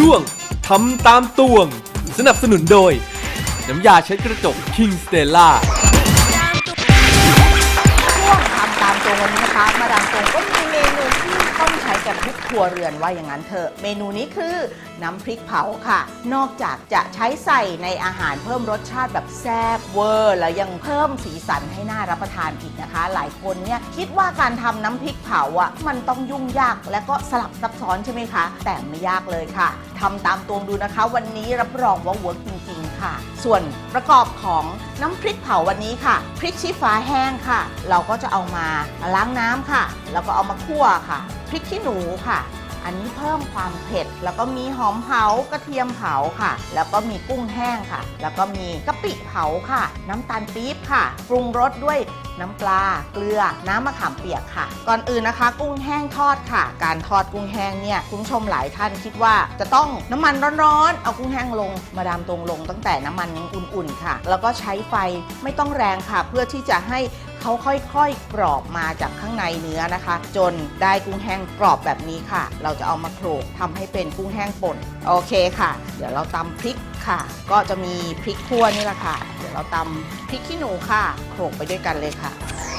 ช่วงทำตามตวง สนับสนุนโดย น้ำยาเช็ดกระจก King Stella วันนี้นะคะมาดามตรงก็มีเมนูที่ต้องใช้กันทุกครัวเรือนว่าอย่างนั้นเถอะ เมนูนี้คือน้ำพริกเผาค่ะ นอกจากจะใช้ใส่ในอาหารเพิ่มรสชาติแบบแซ่บเวอร์ แล้วยังเพิ่มสีสันให้น่ารับประทานอีกนะคะ หลายคนเนี่ยคิดว่าการทำน้ำพริกเผาอะมันต้องยุ่งยากและก็สลับซับซ้อนใช่ไหมคะ แต่ไม่ยากเลยค่ะทำตามตวงดูนะคะ วันนี้รับรองว่าเวิร์กจริง ค่ะ ส่วนประกอบของน้ำพริกเผาวันนี้ค่ะ พริกชี้ฟ้าแห้งค่ะ เราก็จะเอามาล้างน้ำค่ะ แล้วก็เอามาคั่วค่ะ พริกขี้หนูค่ะ อันนี้เพิ่มความเผ็ด แล้วก็มีหอมเผากระเทียมเผาค่ะ แล้วก็มีกุ้งแห้งค่ะ แล้วก็มีกะปิเผาค่ะ น้ำตาลปี๊บค่ะ ปรุงรสด้วยน้ำปลา เกลือ น้ำมะขามเปียกค่ะ ก่อนอื่นนะคะ กุ้งแห้งทอดค่ะ การทอดกุ้งแห้งเนี่ยคุณผู้ชมหลายท่านคิดว่าจะต้องน้ำมันร้อนๆ เอากุ้งแห้งลง มาดามตรงลงตั้งแต่น้ำมันยังอุ่นๆค่ะ แล้วก็ใช้ไฟไม่ต้องแรงค่ะ เพื่อที่จะให้ เขาค่อยๆกรอบมาจากข้างในเนื้อนะคะ จนได้กุ้งแห้งกรอบแบบนี้ค่ะ เราจะเอามาโขลกทำให้เป็นกุ้งแห้งป่นโอเคค่ะ เดี๋ยวเราตำพริกค่ะ ก็จะมีพริกขั่วนี่แหละค่ะ เดี๋ยวเราตำพริกขี้หนูค่ะโขลกไปด้วยกันเลยค่ะ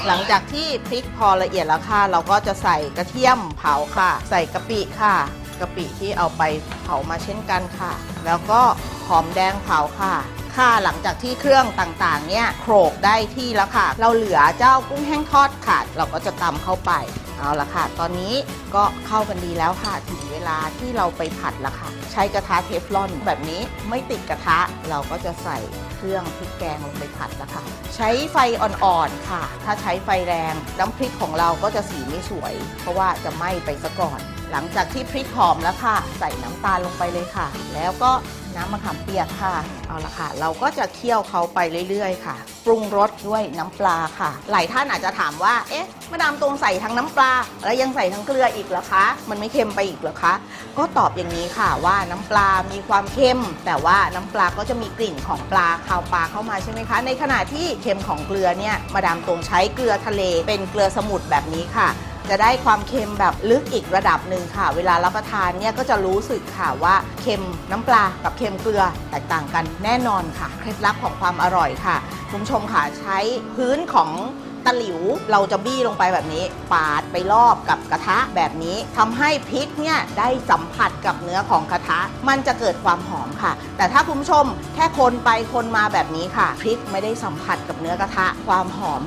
หลังจากที่พริกพอละเอียดแล้วค่ะ เราก็จะใส่กระเทียมเผาค่ะ ใส่กะปิค่ะกะปิที่เอาไปเผามาเช่นกันค่ะ แล้วก็หอมแดงเผาค่ะ ค่ะหลังจากที่เครื่องต่างๆเนี่ยโขลกได้ที่แล้วค่ะ เราเหลือเจ้ากุ้งแห้งทอดค่ะ เราก็จะตำเข้าไปเอาละค่ะ ตอนนี้ก็เข้ากันดีแล้วค่ะ ถึงเวลาที่เราไปผัดแล้วค่ะ ใช้กระทะเทฟลอนแบบนี้ไม่ติดกระทะเราก็จะใส่เครื่องพริกแกงลงไปผัดแล้วค่ะ ใช้ไฟอ่อนๆค่ะ ถ้าใช้ไฟแรงน้ำพริกของเราก็จะสีไม่สวย เพราะว่าจะไหม้ไปซะก่อน หลังจากที่พริกหอมแล้วค่ะ ใส่น้ำตาลลงไปเลยค่ะ แล้วก็ น้ำมะขามเปียกค่ะ เอาละค่ะ เราก็จะเคี่ยวเขาไปเรื่อยๆ ค่ะ ปรุงรสด้วยน้ำปลาค่ะ หลายท่านอาจจะถามว่า เอ๊ะ มาดามตรงใส่ทั้งน้ำปลา แล้วยังใส่ทั้งเกลืออีกเหรอคะ มันไม่เค็มไปอีกเหรอคะ ก็ตอบอย่างนี้ค่ะว่าน้ำปลา มีความเค็ม แต่ว่าน้ำปลาก็จะมีกลิ่นของปลาคาวปลาเข้ามาใช่ไหมคะ ในขณะที่เค็มของเกลือเนี่ย มาดามตรงใช้เกลือทะเล เป็นเกลือสมุทรแบบนี้ค่ะ จะได้ความเค็มแบบลึกอีกระดับหนึ่งค่ะ เวลารับประทานเนี่ยก็จะรู้สึกค่ะว่าเค็มน้ำปลากับเค็มเกลือแตกต่างกันแน่นอนค่ะ เคล็ดลับของความอร่อยค่ะ คุณผู้ชมค่ะใช้พื้นของตะหลิวเราจะบี้ลงไปแบบนี้ ปาดไปรอบกับกระทะแบบนี้ทำให้พริกเนี่ยได้สัมผัสกับเนื้อของกระทะ มันจะเกิดความหอมค่ะ แต่ถ้าคุณผู้ชมแค่คนไปคนมาแบบนี้ค่ะ พริกไม่ได้สัมผัสกับเนื้อกระทะ ความหอม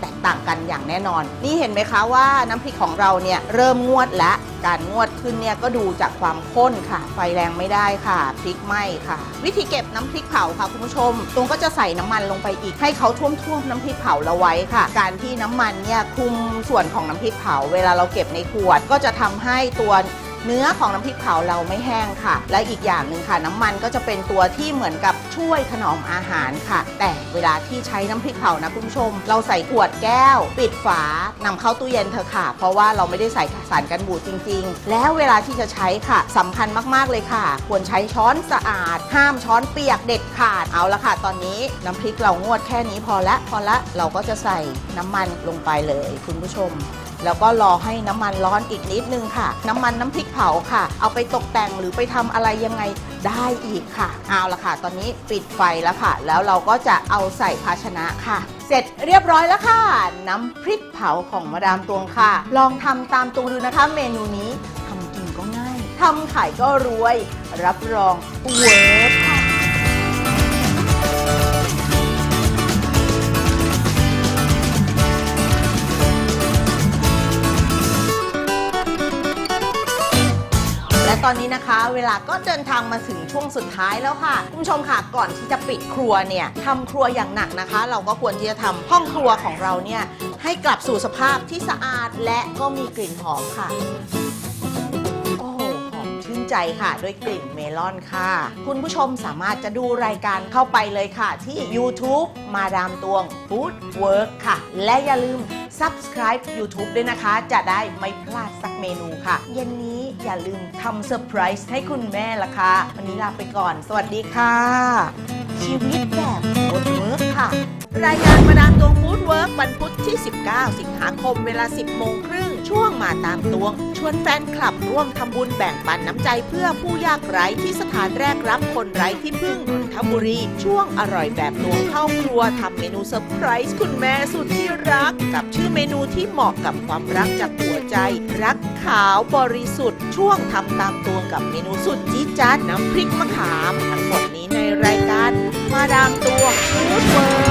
แตกต่างกันอย่างแน่นอน นี่เห็นไหมคะว่าน้ำพริกของเราเนี่ยเริ่มงวดและการงวดขึ้นเนี่ยก็ดูจากความข้นค่ะ ไฟแรงไม่ได้ค่ะพริกไหม้ค่ะ วิธีเก็บน้ำพริกเผาค่ะคุณผู้ชม ตรงก็จะใส่น้ำมันลงไปอีกให้เขาท่วมท่วมๆน้ำพริกเผาเราไว้ค่ะ การที่น้ำมันเนี่ยคุมส่วนของน้ำพริกเผา เวลาเราเก็บในขวดก็จะทำให้ตัว เนื้อของน้ำพริกเผาเราไม่แห้งค่ะ และอีกอย่างหนึ่งค่ะ น้ำมันก็จะเป็นตัวที่เหมือนกับช่วยถนอมอาหารค่ะ แต่เวลาที่ใช้น้ำพริกเผานะคุณผู้ชม เราใส่ขวดแก้ว ปิดฝานำเข้าตู้เย็นเถอะค่ะ เพราะว่าเราไม่ได้ใส่สารกันบูดจริง ๆ แล้วเวลาที่จะใช้ค่ะสำคัญมากๆเลยค่ะ ควรใช้ช้อนสะอาด ห้ามช้อนเปียกเด็ดขาดเอาละค่ะ ตอนนี้น้ำพริกเรางวดแค่นี้พอละพอละเราก็จะใส่น้ำมันลงไปเลยคุณผู้ชม แล้วก็รอให้น้ำมันร้อนอีกนิดนึงค่ะ น้ำมันน้ำพริกเผาค่ะ เอาไปตกแต่งหรือไปทำอะไรยังไงได้อีกค่ะเอาละค่ะ ตอนนี้ปิดไฟแล้วค่ะ แล้วเราก็จะเอาใส่ภาชนะค่ะ เสร็จเรียบร้อยแล้วค่ะ น้ำพริกเผาของมาดามตวงค่ะ ลองทำตามตวงดูนะคะ เมนูนี้ทำกินก็ง่ายทำขายก็รวย รับรองเวิร์ค อนนี้นะคะ เวลาก็เดินทางมาถึงช่วงสุดท้ายแล้วค่ะคุณผู้ชมค่ะก่อนที่จะปิดครัวเนี่ยทำครัวอย่างหนักนะคะ เราก็ควรที่จะทำห้องครัวของเราเนี่ยให้กลับสู่สภาพที่สะอาดและก็มีกลิ่นหอมค่ะโอ้หอมชื่นใจค่ะด้วยกลิ่นเมลอนค่ะ คุณผู้ชมสามารถจะดูรายการเข้าไปเลยค่ะ ที่ YouTube มาดามตวง Food Work ค่ะ และอย่าลืม Subscribe YouTube ด้วยนะคะ จะได้ไม่พลาดสักเมนูค่ะ เย็นนี้ อย่าลืมทำเซอร์ไพรส์ให้คุณแม่ละค่ะ วันนี้ลาไปก่อน สวัสดีค่ะ ชีวิตแบบกดเวิร์กค่ะ รายการมาดามตวฟูดเวิร์กวันพุธที่ 19 สิงหาคมเวลา 10โมงครึ่ง ช่วงมาตามตวง ชวนแฟนคลับร่วมทำบุญแบ่งปันน้ำใจเพื่อผู้ยากไร้ที่สถานแรกรับคนไร้ที่พึ่งนนทบุรี ช่วงอร่อยแบบตวงเข้าครัวทำเมนูเซอร์ไพรส์คุณแม่สุดที่รัก กับชื่อเมนูที่เหมาะกับความรักจากหัวใจ รักขาวบริสุทธิ์ ช่วงทำตามตวงกับเมนูสุดจี๊ดจ๊าดน้ำพริกมะขาม ทั้งหมดนี้ในรายการมาดามตวงฟูดเวิร์